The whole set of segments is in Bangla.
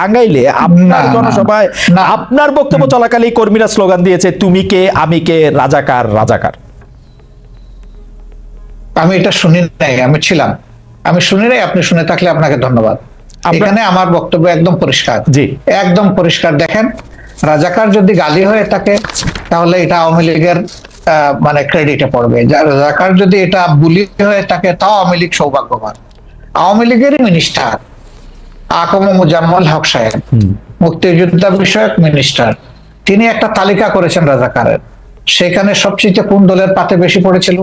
টাঙ্গাইলে আপনার জনসভায় না। আপনার বক্তব্য চলাকালীন কর্মীরা স্লোগান দিয়েছে তুমি কে আমি কে রাজাকার রাজাকার আমি এটা শুনি নাই আমি ছিলাম। আমি শুনি নাই আপনি শুনে থাকলে আপনাকে ধন্যবাদ। এখানে আমার বক্তব্য একদম পরিষ্কার। জি। একদম পরিষ্কার। দেখেন রাজাকার যদি গালি হয়ে থাকে তাহলে এটা আওয়ামী লীগের আহ, মানে ক্রেডিটে পড়বে। রাজাকার যদি এটা বুলি হয়ে থাকে তাও আওয়ামী লীগ সৌভাগ্যবান। আওয়ামী লীগেরই মিনিস্টার আকম মুজাম্মল হক সাহেব মুক্তিযোদ্ধা বিষয়ক মিনিস্টার। তিনি একটা তালিকা করেছেন রাজাকারের। সেখানে সবচেয়ে কোন দলের পাতে বেশি পড়েছিল?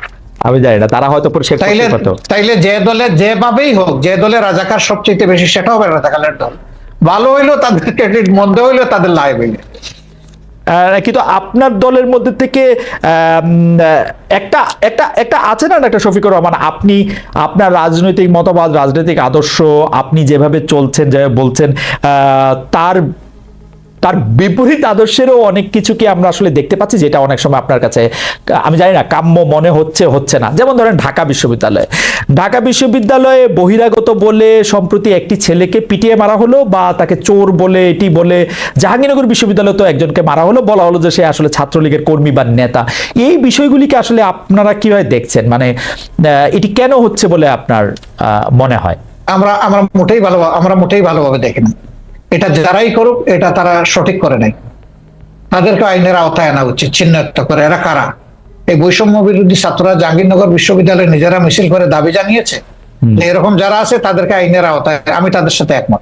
আমি জানি না তারা হয়তো পরিষ্কার তাইলে তাইলে যে দলে যেভাবেই হোক যে দলে রাজাকার সবচেয়ে বেশি সেটা হবে রাজাকারের দল। ভালো হইল তাদের ক্রেডিট মন্দ হইল তাদের লাইভ হইল। আহ, কিন্তু আপনার দলের মধ্যে থেকে একটা একটা একটা আছে না একটা শফিকুর রহমান? আপনি আপনার রাজনৈতিক মতবাদ রাজনৈতিক আদর্শ আপনি যেভাবে চলছেন যেভাবে বলছেন তার তার বিপরীত আদর্শেরও অনেক কিছু কি আমরা আসলে দেখতে পাচ্ছি যেটা অনেক সময় আপনার কাছে, আমি জানি না, কাম্য মনে হচ্ছে হচ্ছে না। যেমন ধরেন ঢাকা বিশ্ববিদ্যালয়। ঢাকা বিশ্ববিদ্যালয়ে বহিরাগত বলে সম্প্রতি একটি ছেলেকে পিটিয়ে মারা হলো বা তাকে চোর বলে, এটি বলে জাহাঙ্গীরনগর বিশ্ববিদ্যালয়ে তো একজনকে মারা হলো, বলা হলো যে সে আসলে ছাত্রলীগের কর্মী বা নেতা। এই বিষয়গুলিকে আসলে আপনারা কীভাবে দেখছেন? মানে এটি কেন হচ্ছে বলে আপনার মনে হয়? আমরা আমরা মোটেই ভালো, আমরা মোটেই ভালোভাবে দেখি না এটা যারাই করুক এটা তারা সঠিক করে নাই তাদেরকে আইনের আওতায় আনা উচিত চিহ্নিত করে। এরা কারা? এই বৈষম্য বিরোধী ছাত্ররা জাহাঙ্গীরনগর বিশ্ববিদ্যালয়ে নিজেরা মিছিল করে দাবি জানিয়েছে? এরকম যারা আছে তাদেরকে আইনের আওতায় আমি তাদের সাথে একমত।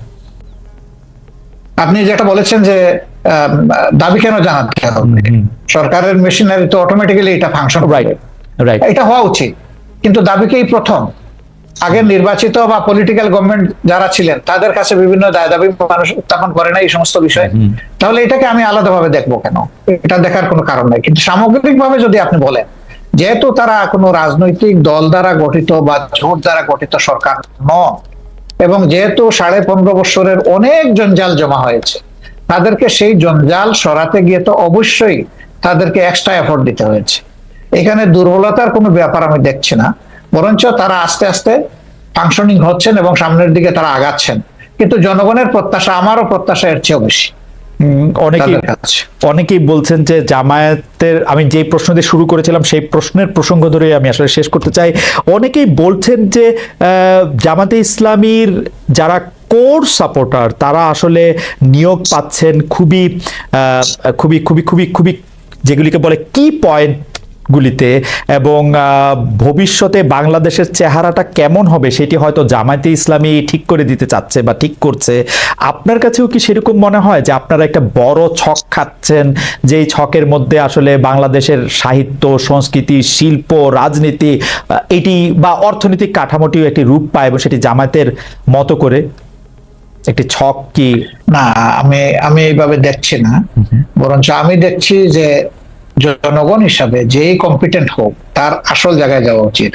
আপনি যেটা বলেছেন যে দাবি কেন জানাতে হবে সরকারের মেশিনারি তো অটোমেটিক্যালি এটা ফাংশন রাইট এটা হওয়া উচিত। কিন্তু দাবিকেই প্রথম? আগে নির্বাচিত বা পলিটিক্যাল গভর্নমেন্ট যারা ছিলেন তাদের কাছে বিভিন্ন দায় দাবি মানুষ উত্থাপন করে না এই সমস্ত বিষয়? তাহলে এটাকে আমি আলাদাভাবে দেখব কেন? এটা দেখার কোনো কারণ নাই। কিন্তু সামগ্রিকভাবে যদি আপনি বলেন যেহেতু তারা কোনো রাজনৈতিক দল দ্বারা গঠিত বা জোট দ্বারা গঠিত সরকার নন এবং যেহেতু সাড়ে পনেরো বছরের অনেক জঞ্জাল জমা হয়েছে, তাদেরকে সেই জঞ্জাল সরাতে গিয়ে তো অবশ্যই তাদেরকে এক্সট্রা এফোর্ট দিতে হয়েছে। এখানে দুর্বলতার কোনো ব্যাপার আমি দেখছি না, বরঞ্চ তারা আস্তে আস্তে ফাংশনিং হচ্ছেন এবং সামনের দিকে তারা আগাচ্ছেন। কিন্তু জনগণের প্রত্যাশা, আমারও প্রত্যাশা এর চেয়েও বেশি। অনেকেই অনেকেই বলছেন যে জামায়াতের আমি যে প্রশ্ন দিয়ে শুরু করেছিলাম সেই প্রশ্নের প্রসঙ্গ ধরে আমি আসলে শেষ করতে চাই। অনেকেই বলছেন যে জামাতে ইসলামীর যারা কোর সাপোর্টার তারা আসলে নিয়োগ পাচ্ছেন খুবই খুবই খুবই খুবই খুবই যেগুলিকে বলে কি পয়েন্ট গুলিতে এবং ভবিষ্যতে বাংলাদেশের চেহারাটা কেমন হবে সেটি হয়তো জামায়াতে ইসলামী ঠিক করে দিতে চাচ্ছে বা ঠিক করছে। আপনার কাছেও কি সেরকম মনে হয় যে আপনারা একটা বড় ছক খাচ্ছেন যেই ছকের মধ্যে আসলে বাংলাদেশের সাহিত্য সংস্কৃতি শিল্প রাজনীতি এটি বা অর্থনৈতিক কাঠামোটিও একটি রূপ পায় এবং সেটি জামায়াতের মতো করে? একটি ছক কি? না আমি আমি এইভাবে দেখছি না। বরঞ্চ আমি দেখছি যে জনগণ হিসাবে যেই কম্পিটেন্ট হোক তার আসল জায়গায় যাওয়া উচিত।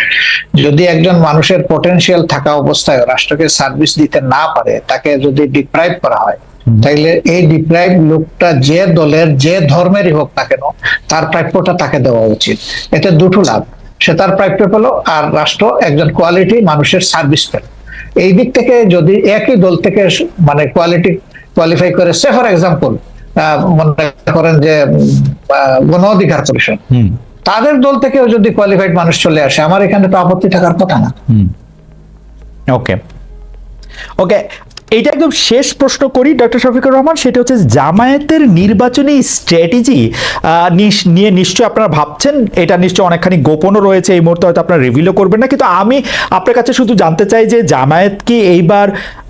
যদি একজন মানুষের পটেনশিয়াল থাকা অবস্থায় রাষ্ট্রকে সার্ভিস দিতে না পারে তাকে যদি ডিপ্রাইভ করা হয় তাইলে এই ডিপ্রাইভ লোকটা যে দলের যে ধর্মেরই হোক না কেন তার প্রাপ্যটা তাকে দেওয়া উচিত। এতে দুটো লাভ সে তার প্রাপ্য পেল আর রাষ্ট্র একজন কোয়ালিটি মানুষের সার্ভিস পেল। এই দিক থেকে যদি একই দল থেকে মানে কোয়ালিটি কোয়ালিফাই করে সে ফর এক্সাম্পল মনে করেন যে গণ অধিকার পরিষদ। তাদের দল থেকেও যদি কোয়ালিফাইড মানুষ চলে আসে আমার এখানে তো আপত্তি থাকার কথা না। ওকে। ওকে এইটা একদম শেষ প্রশ্ন করি, ডক্টর শফিকুর রহমান। সেটা হচ্ছে জামায়াতের নির্বাচনী স্ট্র্যাটেজি নিয়ে নিশ্চয়ই আপনারা ভাবছেন। এটা নিশ্চয়ই অনেকখানি গোপনও রয়েছে, এই মুহূর্তে হয়তো আপনারা রিভিলও করবেন না। কিন্তু আমি আপনার কাছে শুধু জানতে চাই যে জামায়াত কি এইবার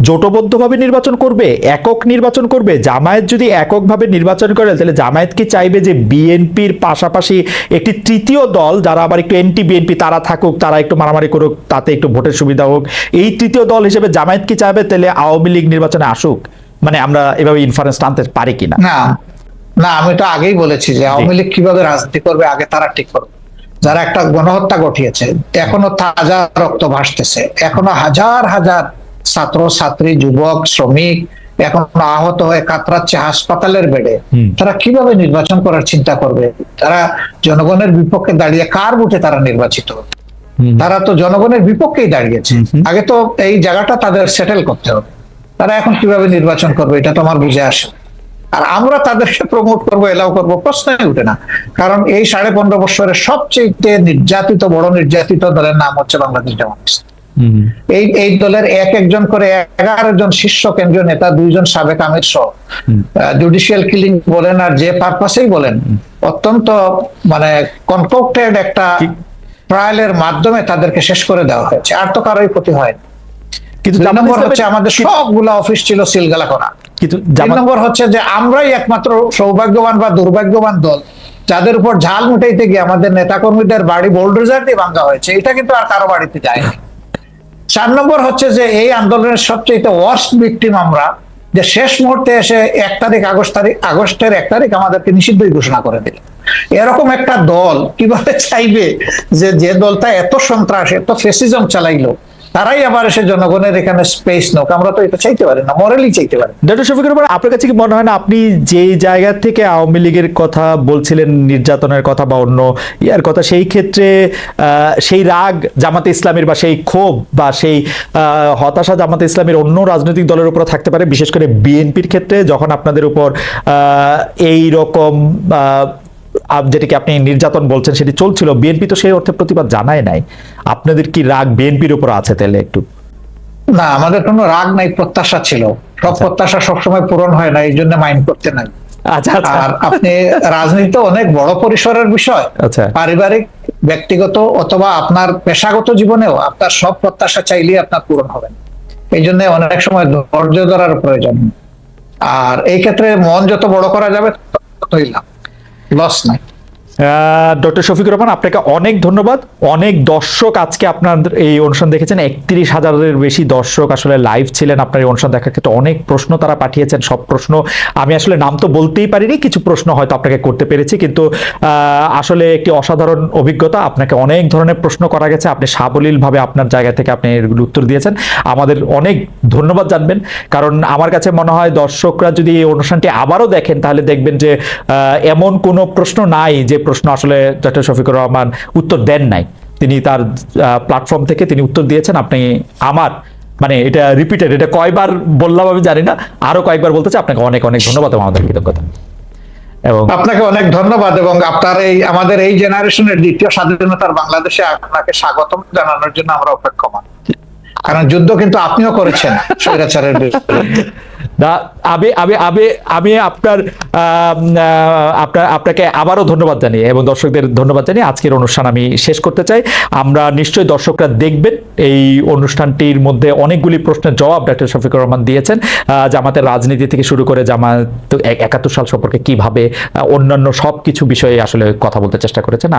জোটবদ্ধভাবে নির্বাচন করবে, একক নির্বাচন করবে? জামায়াত যদি এককভাবে নির্বাচন করে, তাহলে জামায়াত কি চাইবে যে বিএনপির পাশাপাশি একটি তৃতীয় দল, যারা আবার একটু এনটি বিএনপি তারা থাকুক, তারা একটু মারামারি করুক, তাতে একটু ভোটের সুবিধা হোক, এই তৃতীয় দল হিসেবে জামায়াত কি চাইবে? তাহলে আওয়ামী লীগ নির্বাচনে আসুক মানে আমরা এভাবে ইনফারেন্স টানতে পারি কিনা? না না আমি তো আগেই বলেছি যে আওয়ামী লীগ কীভাবে রাজনীতি করবে আগে তারা ঠিক করবে। যারা একটা গণহত্যা ঘটিয়েছে এখনও তাজা রক্ত ভাসতেছে। এখনও হাজার হাজার ছাত্র ছাত্রী যুবক শ্রমিক এখনও আহত হয়ে কাতরাচ্ছে হাসপাতালের বেডে। তারা কীভাবে নির্বাচন করার চিন্তা করবে? তারা জনগণের বিপক্ষে দাঁড়িয়ে কার বুটে তারা নির্বাচিত? তারা তো জনগণের বিপক্ষেই দাঁড়িয়েছে। আগে তো এই জায়গাটা তাদের সেটেল করতে হবে। তারা এখন কীভাবে নির্বাচন করবে এটা তো আমার বুঝে আসে। আর আমরা তাদেরকে প্রমোট করব এলাও করব প্রশ্নই উঠে না। কারণ এই সাড়ে পনেরো বছরের সবচেয়ে নির্যাতিত বড় নির্যাতিত দলের নাম হচ্ছে বাংলাদেশ জামাত এই এই দলের এক একজন করে এগারো জন শীর্ষ কেন্দ্রীয় নেতা দুইজন সাবেক আমির সহ। জুডিশিয়াল কিলিং বলেন আর যে পারপাসেই বলেন অত্যন্ত মানে কনকোক্টেড একটা ট্রায়ালের মাধ্যমে তাদেরকে শেষ করে দেওয়া হয়েছে। আর তো কারোই ক্ষতি হয় না কিন্তু নম্বর হচ্ছে আমাদের সবগুলা অফিস ছিল সিলগালা করা কিন্তু নম্বর হচ্ছে যে আমরাই একমাত্র সৌভাগ্যবান বা দুর্ভাগ্যবান দল যাদের উপর ঝাল মুটাইতে গিয়ে আমাদের নেতাকর্মীদের বাড়ি বোল্ডোজার দিয়ে ভাঙা হয়েছে। এটা কিন্তু আর কারও বাড়িতে যায়নি। চার নম্বর হচ্ছে যে এই আন্দোলনের সবচেয়ে ওয়ার্স্ট ভিকটিম আমরা যে শেষ মুহূর্তে এসে এক তারিখ আগস্ট তারিখ আগস্টের এক তারিখ আমাদেরকে নিষিদ্ধই ঘোষণা করে দিল। এরকম একটা দল কীভাবে চাইবে যে যে দলটা এত সন্ত্রাস এত ফেসিজম চালাইলো তারাই আবার এসে জনগণের এখানে স্পেস নোক আমরা তো এটা চাইতে পারি না মরেলি চাইতে পারি। ডক্টর শফিকুর রহমান, আপনার কাছে কি মনে হয় না আপনি যে জায়গা থেকে আওয়ামী লীগের কথা বলছিলেন, নির্যাতনের কথা বা অন্য ইয়ার কথা, সেই ক্ষেত্রে সেই রাগ জামাতে ইসলামের বা সেই ক্ষোভ বা সেই হতাশা জামাতে ইসলামের অন্য রাজনৈতিক দলের উপর থাকতে পারে, বিশেষ করে বিএনপির ক্ষেত্রে, যখন আপনাদের উপর এই রকম যেটাকে আপনি নির্যাতন বলছেন সেটি চলছিল। বিএনপি তো সেই অর্থে প্রতিবাদ জানায় নাই। আপনাদের কি রাগ বিএনপির উপর আছে তাহলে একটু? না আমাদের কোনো রাগ নাই প্রত্যাশা ছিল। সব প্রত্যাশা সবসময় পূরণ হয় না এই জন্য মাইন্ড করতে নাই। আচ্ছা আচ্ছা। আর আপনি রাজনীতি অনেক বড় পরিসরের বিষয়। আচ্ছা। পারিবারিক ব্যক্তিগত অথবা আপনার পেশাগত জীবনেও আপনার সব প্রত্যাশা চাইলেই আপনার পূরণ হবে। না। এই জন্য অনেক সময় ধৈর্য ধরার প্রয়োজন। আর এই ক্ষেত্রে মন যত বড় করা যাবে ততই লাভ। লস নাই ডক্টর শফিকুর রহমান, আপনাকে অনেক ধন্যবাদ। অনেক দর্শক আজকে আপনার এই অনুষ্ঠান দেখেছেন। একত্রিশ হাজারের বেশি দর্শক আসলে লাইভ ছিলেন আপনার এই অনুষ্ঠান দেখার ক্ষেত্রে। অনেক প্রশ্ন তারা পাঠিয়েছেন, সব প্রশ্ন। আমি আসলে নাম তো বলতেই পারিনি, কিছু প্রশ্ন হয়তো আপনাকে করতে পেরেছি, কিন্তু আসলে একটি অসাধারণ অভিজ্ঞতা। আপনাকে অনেক ধরনের প্রশ্ন করা গেছে, আপনি সাবলীলভাবে আপনার জায়গা থেকে আপনি এগুলো উত্তর দিয়েছেন। আমাদের অনেক ধন্যবাদ জানবেন, কারণ আমার কাছে মনে হয় দর্শকরা যদি এই অনুষ্ঠানটি আবারও দেখেন, তাহলে দেখবেন যে এমন কোনো প্রশ্ন নাই যে প্রশ্ন আসলে ডক্টর শফিকুর রহমান উত্তর দেন নাই। তিনি তার প্ল্যাটফর্ম থেকে তিনি উত্তর দিয়েছেন। আপনি আমার মানে এটা রিপিটেড এটা কয়বার বললাম আমি জানি না, আরও কয়েকবার বলতে চাই। আপনাকে অনেক অনেক ধন্যবাদ আমাদের কৃতজ্ঞতা। এবং আপনাকে অনেক ধন্যবাদ এবং আপনার এই, আমাদের এই জেনারেশনের দ্বিতীয় স্বাধীনতার বাংলাদেশে আপনাকে স্বাগতম জানানোর জন্য আমরা অপেক্ষমান কারণ যুদ্ধ কিন্তু আপনিও করেছেন, স্বৈরাচারের বিরুদ্ধে। আমি আমি আমি আমি আপনার আপনার, আপনাকে আবারও ধন্যবাদ জানিয়ে এবং দর্শকদের ধন্যবাদ জানিয়ে আজকের অনুষ্ঠান আমি শেষ করতে চাই। আমরা নিশ্চয়ই দর্শকরা দেখবেন এই অনুষ্ঠানটির মধ্যে অনেকগুলি প্রশ্নের জবাব ডাক্তার শফিকুর রহমান দিয়েছেন। জামাতের রাজনীতি থেকে শুরু করে জামাত একাত্তর সাল সম্পর্কে কীভাবে অন্যান্য সব কিছু বিষয়ে আসলে কথা বলতে চেষ্টা করেছেন।